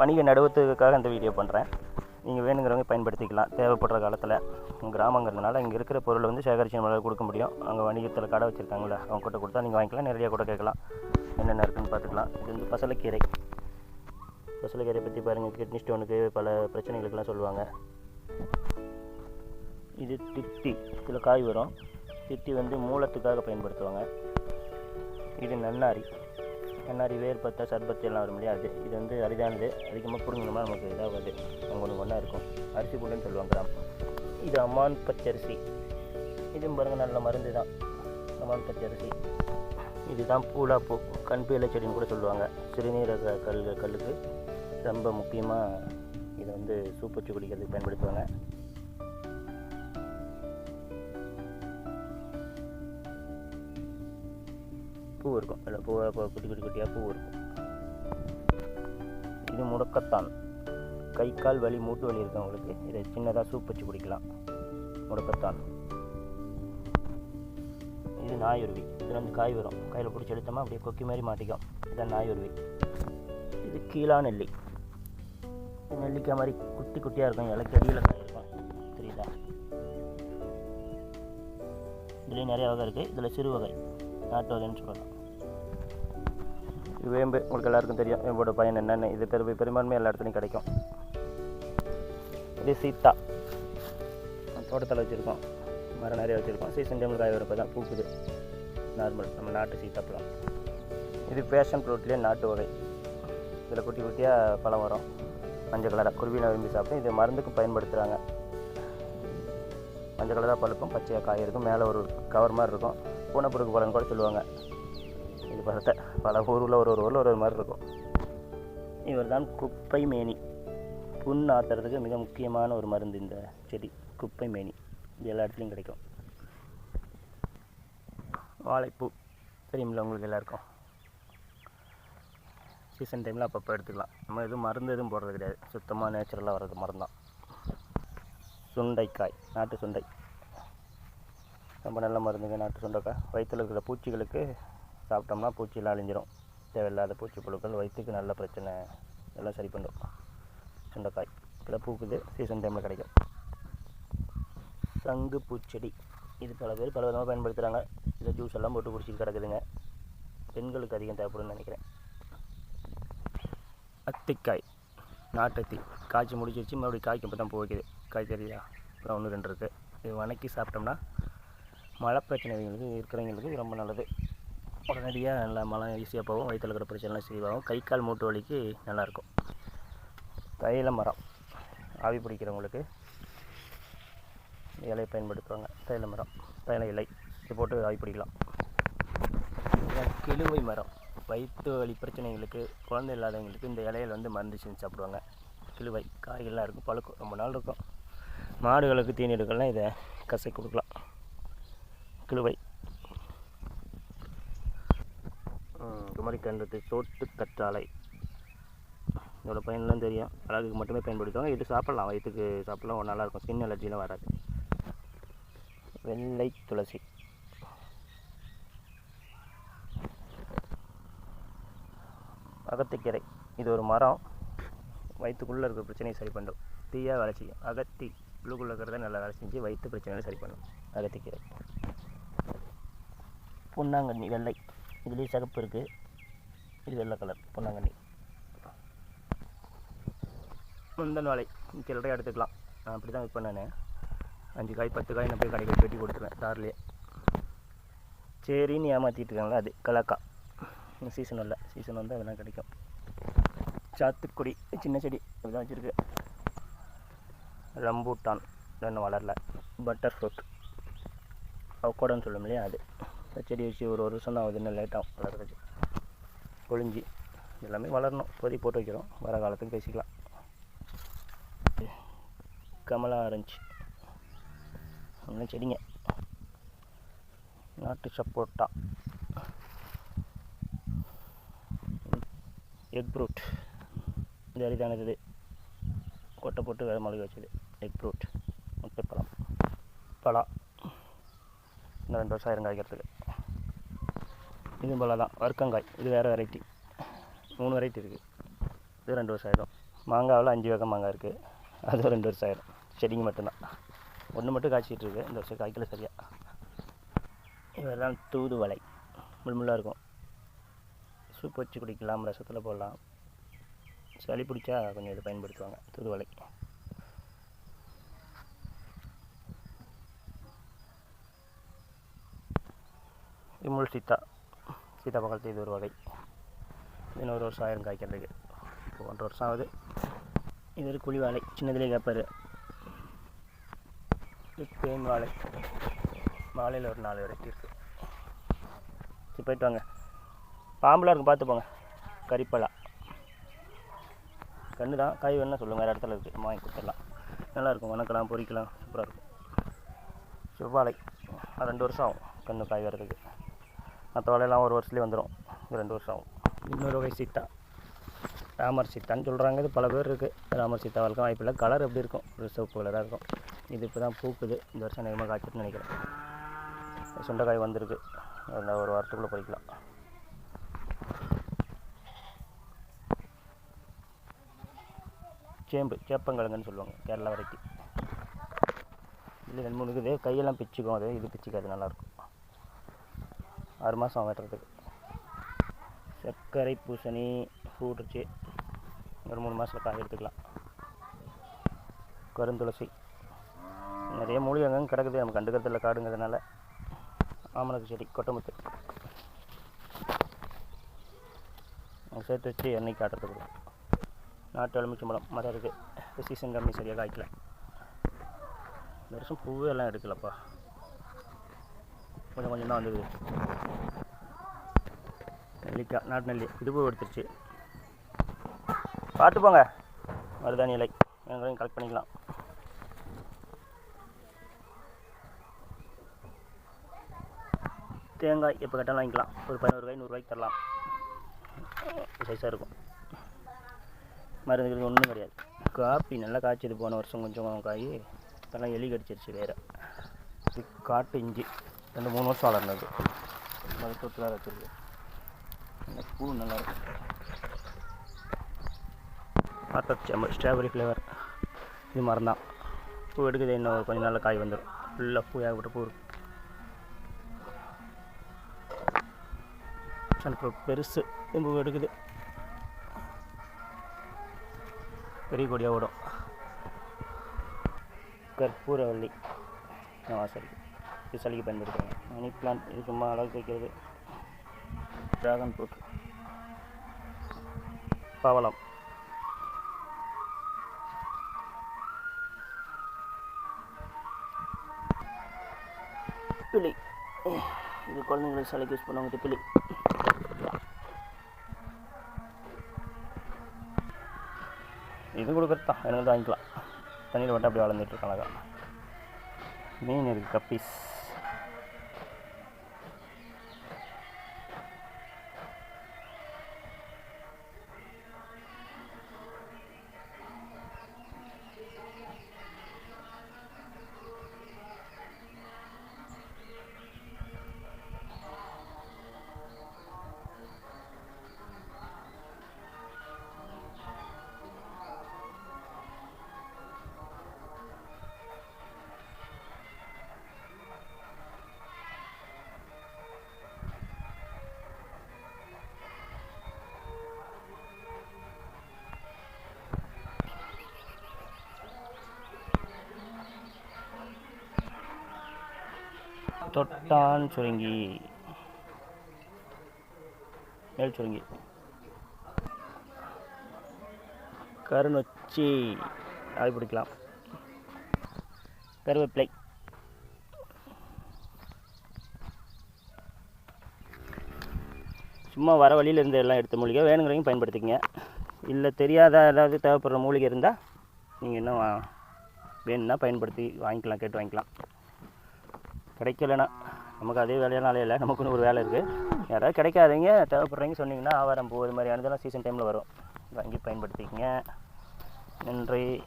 வணிக நடுவத்துக்காக இந்த வீடியோ பண்ணுறேன் நீங்கள் வேணுங்கிறவங்க பயன்படுத்திக்கலாம். தேவைப்படுற காலத்தில் கிராமங்கிறதுனால இங்கே இருக்கிற பொருளை வந்து சேகரித்து நம்மளால் கொடுக்க முடியும். அங்கே வணிகத்தில் கடை வச்சுருக்காங்களே அவங்க கிட்ட கொடுத்தா நீங்கள் வாங்கிக்கலாம் நிறையா கூட கேட்கலாம். என்னென்ன இருக்குன்னு பார்த்துக்கலாம். இது வந்து பசலைக்கீரை. பசலைக்கீரை பற்றி பாருங்கள் கிட்னி ஸ்டோனுக்கு பல பிரச்சனைகளுக்கெல்லாம் சொல்லுவாங்க. இது திட்டி. இதில் காய் வரும். திட்டி வந்து மூலத்துக்காக பயன்படுத்துவாங்க. இது நன்னாரி. நன்னாரி வேர் பத்தா சர்பத்து எல்லாம் வரும் இல்லையா? அது இது வந்து அரிதானது. அதிகமாக பிடுங்கணுமா நமக்கு இதாகாது. அவங்க ஒன்று ஒன்றா இருக்கும். அரிசி புல்லுன்னு சொல்லுவாங்க கிராம் இது அம்மான் பச்சரிசி. இதுவும் பாருங்கள் நல்ல மருந்து தான். அம்மான் பச்சரிசி. இதுதான் பூலா பூ கண் பீலை செடின்னு கூட சொல்லுவாங்க. சிறுநீரக கல் கல்லுக்கு ரொம்ப முக்கியமாக இதை வந்து சூப்பச்சு குடிக்கிறதுக்கு பயன்படுத்துவாங்க. பூ இருக்கும். அதில் பூ குட்டி குட்டி குட்டியாக பூ இருக்கும். இது முடக்கத்தான். கை கால் வலி மூட்டு வலி இருக்கவங்களுக்கு இதை சின்னதாக சூப் வச்சு குடிக்கலாம். முடக்கத்தான். இது நாயுருவி இதில் வந்து காய் வரும். கையில் பிடிச்சி எடுத்தோமா அப்படியே கொக்கி மாதிரி மாட்டிக்கும். இதுதான் நாயுருவி இது கீழா நெல்லி. இது நெல்லிக்காய் மாதிரி குட்டி குட்டியாக இருக்கும். இலைக்கு அடியில் காய் இருக்கும். தெரியுதா? இதுலேயும் நிறைய வகை இருக்குது இதில் சிறு வகை. நாட்டு வகைன்னு சொல்லலாம். வேம்பு உங்களுக்கு எல்லாருக்கும் தெரியும். வேம்போட பயன் என்னென்னு. இது பெரு பெரும்பான்மை எல்லா இடத்துலையும் கிடைக்கும். இது சீத்தா தோட்டத்தில் வச்சுருக்கோம். மரம் நிறைய வச்சுருக்கோம். சீசன் டைமில் காய் வரப்போ தான் பூக்குது. நார்மல் நம்ம நாட்டு சீத்தாப்பழம் இது பேஷன் ஃப்ரூட்லேயே நாட்டு வகை. இதில் குட்டி குட்டியாக பழம் வரும். மஞ்சள் கலராக குருவினை விரும்பி சாப்பிட்டு இது மருந்துக்கு பயன்படுத்துகிறாங்க மஞ்சள் கலராக பழுப்பும் பச்சையாக காய் இருக்கும். மேலே ஒரு கவர் மாதிரி இருக்கும். பூனைப்புருக்கு பழம் கூட சொல்லுவாங்க. இது பழத்தை பல ஊரில் ஒரு ஒரு ஊரில் ஒரு ஒரு மாதிரி இருக்கும். இவர் தான் குப்பை மேனி. புண் ஆத்துறதுக்கு மிக முக்கியமான ஒரு மருந்து இந்த செடி குப்பை மேனி. இது எல்லா இடத்துலையும் கிடைக்கும். வாழைப்பூ. தெரியுமில்ல உங்களுக்கு எல்லாருக்கும்? சீசன் டைமில் அப்பப்போ எடுத்துக்கலாம். நம்ம எதுவும் மருந்து எதுவும் போடுறது கிடையாது. சுத்தமாக நேச்சுரலாக வர்றது மருந்து தான் சுண்டைக்காய் நாட்டு சுண்டை. ரொம்ப நல்ல மருந்துங்க நாட்டு சுண்டைக்காய். வயிற்றில் இருக்கிற பூச்சிகளுக்கு சாப்பிட்டோம்னா பூச்சியெல்லாம் அழிஞ்சிரும். தேவையில்லாத பூச்சி புழுக்கள் வயிற்றுக்கு நல்ல பிரச்சனை. எல்லாம் சரி பண்ணும் சுண்டைக்காய். இதில் பூக்குது. சீசன் டைமில் கிடைக்கும். சங்கு பூச்செடி. இது பல பேர் பல விதமாக பயன்படுத்துகிறாங்க இதில் ஜூஸ் எல்லாம் போட்டு குடிச்சிட்டு கிடக்குதுங்க. பெண்களுக்கு அதிகம் தேவைப்படும்னு நினைக்கிறேன். அத்திக்காய். நாட்டத்தி. காய்ச்சி முடிச்சிருச்சு. மறுபடியும் காய்க்கு இப்போ தான் போய்க்குது. காய்கறியா? அப்புறம் ஒன்று ரெண்டு இருக்குது இது வணக்கி சாப்பிட்டோம்னா மழை பிரச்சனைகளுக்கு இருக்கிறவங்களுக்கு ரொம்ப நல்லது. உடனடியாக நல்லா மழை ஈஸியாக போகும். வயிற்றில் இருக்கிற பிரச்சனைலாம் சரியாகும். கை கால் மூட்டு வலிக்கு நல்லாயிருக்கும் தைல மரம். ஆவி பிடிக்கிறவங்களுக்கு இலை பயன்படுத்துவாங்க. தைல மரம். தைல இலை. இது போட்டு ஆவி பிடிக்கலாம். கிழுவை மரம். வயிற்று வலி பிரச்சனைகளுக்கு குழந்தை இல்லாதவங்களுக்கு இந்த இலையில வந்து மருந்து செஞ்சு சாப்பிடுவாங்க. கிழுவை காய்கள்லாம் இருக்கும். பழுக்கும். ரொம்ப நாள் இருக்கும். மாடுகளுக்கு தீனிடுகள்லாம் இதை கசை கொடுக்கலாம். கிழுவை. ம், சோட்டு கற்றாழை இதோட பயன்லாம் தெரியும் அழகுக்கு மட்டுமே பயன்படுத்துவாங்க இது சாப்பிட்லாம் வயிற்றுக்கு சாப்பிட்லாம் நல்லாயிருக்கும் ஸ்கின் அலர்ஜிலாம் வராது வெள்ளை துளசி அகத்திக்கீரை இது ஒரு மரம் வயிற்றுக்குள்ளே இருக்கிற பிரச்சனையை சரி பண்ணும் தீயாக வேலை செய்யும் அகத்தி உள்ளுக்குள்ளே இருக்கிறத நல்லா வேலை செஞ்சு வயிற்று பிரச்சனைகளை சரி பண்ணும் அகத்திக்கீரை பொன்னாங்கண்ணி வெள்ளை இதுலேயும் சிகப்பு இருக்குது இது வெள்ளை கலர் பொன்னாங்கண்ணி முந்தன் வாழை சில்லறையாக எடுத்துக்கலாம். நான் அப்படி தான் விற்பேன் நான். அஞ்சு காய் பத்து காய் நான் போய் கடைக்கு வெட்டி கொடுத்துருவேன் தார்லேயே. சரின்னு ஏமாற்றிட்டு இருக்காங்களா அது கலக்கா. இன்னும் சீசன் இல்லை சீசன் வந்து அதெல்லாம் கிடைக்கும். சாத்துக்குடி சின்ன செடி இப்படிதான் வச்சுருக்கு. ரம்பூட்டான் இன்னும் வளரல. பட்டர் ஃப்ரூட் அவக்கோடன்னு சொல்லும் இல்லையா அது. செடி வச்சு ஒரு வருஷம் தான் ஆகுது இன்னும் லேட்டாகும் வளர்றது கொழிஞ்சி. எல்லாமே வளரணும். பொதி போட்டு வைக்கிறோம். வர காலத்துக்கு பேசிக்கலாம். கமலா ஆரஞ்சு. அதெல்லாம் செடிங்க. நாட்டு சப்போட்டா. எக் ஃப்ரூட் இது அரிதானது. இது கொட்டை போட்டு வேறு மிளகு வச்சது. எக் ஃப்ரூட் முட்டைப்பழம் பலா. இந்த ரெண்டு வருஷம் ஆயிரம் இது போல் தான் வர்க்கங்காய் இது வேறு வெரைட்டி மூணு வெரைட்டி இருக்குது இது ரெண்டு வருஷம் ஆயிடும். மாங்காவில் அஞ்சு வகை மாங்காய் இருக்குது அது ரெண்டு வருஷம் ஆயிரும் செடிங்க மட்டும்தான். ஒன்று மட்டும் காய்ச்சிட்டு இருக்கு. இந்த வருஷம் காய்க்கல சரியா. இதெல்லாம் தூதுவளை. முள்முள்ளாக இருக்கும். சூப் வச்சு குடிக்கலாம் ரசத்தில் போடலாம். சளி பிடிச்சா கொஞ்சம் இதை பயன்படுத்துவாங்க தூதுவளை. இமுள் சித்தா. சீதா இது ஒரு வகை. இன்னொரு வருஷம் ஆயிரம் காய்க்கிறதுக்கு. இப்போ ஒன்றரை வருஷம் ஆகுது. இது ஒரு குழி வாழை. சின்னதுலேயே கேட்பாரு தேன் வாழை. வாழையில் ஒரு நாலு வெரைட்டி இருக்குது சரி போயிட்டு வாங்க. பாம்புலாம் இருக்கும் பார்த்து போங்க. கறிப்பலா. கன்று தான் காய் வேணும்னா சொல்லுங்கள் வேறு இடத்துல இருக்குது வாங்கி கொடுத்துடலாம். நல்லாயிருக்கும். வணக்கலாம் பொறிக்கலாம். சூப்பராக இருக்கும். செவ்வாழை. ரெண்டு வருஷம் ஆகும். கன்று காய் வரதுக்கு மற்ற வலையெல்லாம் ஒரு வருஷத்துலேயே வந்துடும் ரெண்டு வருஷம் ஆகும். இன்னொரு வகை சீத்தா. ராமர் சீத்தான்னு சொல்கிறாங்க இது பல பேர் இருக்குது ராமர் சீத்தா வளர்க்க வாய்ப்பில்லை கலர் எப்படி இருக்கும்? ஒரு சிவப்பு கலராக இருக்கும். இது இப்போ தான் பூக்குது. இந்த வருஷம் அதிகமாக காய்ச்சிட்டுன்னு நினைக்கிறேன். சுண்டைக்காய் வந்திருக்கு. ஒரு வாரத்துக்குள்ளே பறிக்கலாம். சேம்பு சேப்பங்கிழங்குன்னு சொல்லுவாங்க. கேரளா வரைக்கும் இல்லை ரெண்டு மூணு இருக்குது. கையெல்லாம் பிச்சுக்கும். அது இது பிச்சுக்காது. நல்லாயிருக்கும் ஆறு மாதம் வெட்டுறதுக்கு. சர்க்கரை பூசணி பூட்டுச்சு ஒரு மூணு மாதத்தில் காய் எடுத்துக்கலாம். கருந்துளசி நிறைய மூலிகை அங்கங்கே கிடக்குது. நம்ம கண்டுக்கிறதில்ல காடுங்கிறதுனால. ஆமணக்கு செடி கொட்டமுத்து. சேர்த்து வச்சு எண்ணெய் காட்டுறதுக்கு நாட்டு எலுமிச்சம்பழம் மரம் இருக்குது சீசன் கம்மி சரியாக காய்க்கல. இந்த வருஷம் பூவே எல்லாம் எடுக்கலப்பா. கொஞ்சம் கொஞ்சம் தான் வந்தது. நெல்லிக்காய் நாட்டு நெல்லி இது எடுத்துருச்சு. பார்த்து போங்க. மருதாணி இலை. எங்களையும் கலெக்ட் பண்ணிக்கலாம். தேங்காய் எப்போ கேட்டாலும் வாங்கிக்கலாம். ஒரு பதினோரு காய் நூறுரூவாய்க்கு தரலாம். சைஸாக இருக்கும். மருந்து ஒன்றும் கிடையாது. காப்பி நல்லா காய்ச்சது போன வருஷம் கொஞ்சம் காய். இதெல்லாம் எலி கடிச்சிருச்சு வேறு. காட்டு இஞ்சி. ரெண்டு மூணு வருஷம் வளர்ந்தது. மருத்துவத்தில் வேறு வச்சுருக்கு. இந்த பூ நல்லாயிருக்கும் பார்த்தா ஸ்ட்ராபெரி ஃப்ளேவர் இது மரம் தான் பூ எடுக்குது இன்னும் ஒரு கொஞ்சம் நாளில் காய் வந்துடும் ஃபுல்லாக பூ ஏகப்பட்ட பூ இருக்கும் பெருசு பூ எடுக்குது. பெரிய கொடியாக விடும் கற்பூரவள்ளி. வாசல் இது சளிக்கு பயன்படுத்துவாங்க. மணி பிளான்ட் இது சும்மா அழகு வைக்கிறது. ட்ராகன் ஃப்ரூட் பவளம். திப்பிலி இது குழந்தைங்களுக்கு சளிக்கு யூஸ் பண்ணுவாங்க. திப்பிலி இது கொடுக்குறது தான். எனக்கு வாங்கிக்கலாம். தண்ணியில் மட்டும் அப்படியே வளர்ந்துட்டு இருக்காங்க மீன் இருக்குது கப்பீஸ். தொட்டான் சுருங்கி. மேல் சுருங்கி. கருநொச்சி. அது பிடிக்கலாம். கருவேப்பிலை. சும்மா வர வழியில் இருந்து எல்லாம் எடுத்த மூலிகை. வேணுங்கிறவங்க பயன்படுத்திக்கங்க. இல்லை தெரியாத ஏதாவது தேவைப்படுற மூலிகை இருந்தால் நீங்கள் இன்னும் வேணும்னா பயன்படுத்தி வாங்கிக்கலாம் கேட்டு வாங்கிக்கலாம். கிடைக்கலனா? நமக்கு அதே வேலையானாலே இல்லை. நமக்குன்னு ஒரு வேலை இருக்குது யாராவது கிடைக்காதீங்க. தேவைப்படுறீங்க சொன்னீங்கன்னா ஆவாரம் பூ இது மாதிரியானதெல்லாம் சீசன் டைமில் வரும். வாங்கி பயன்படுத்திக்கங்க. நன்றி.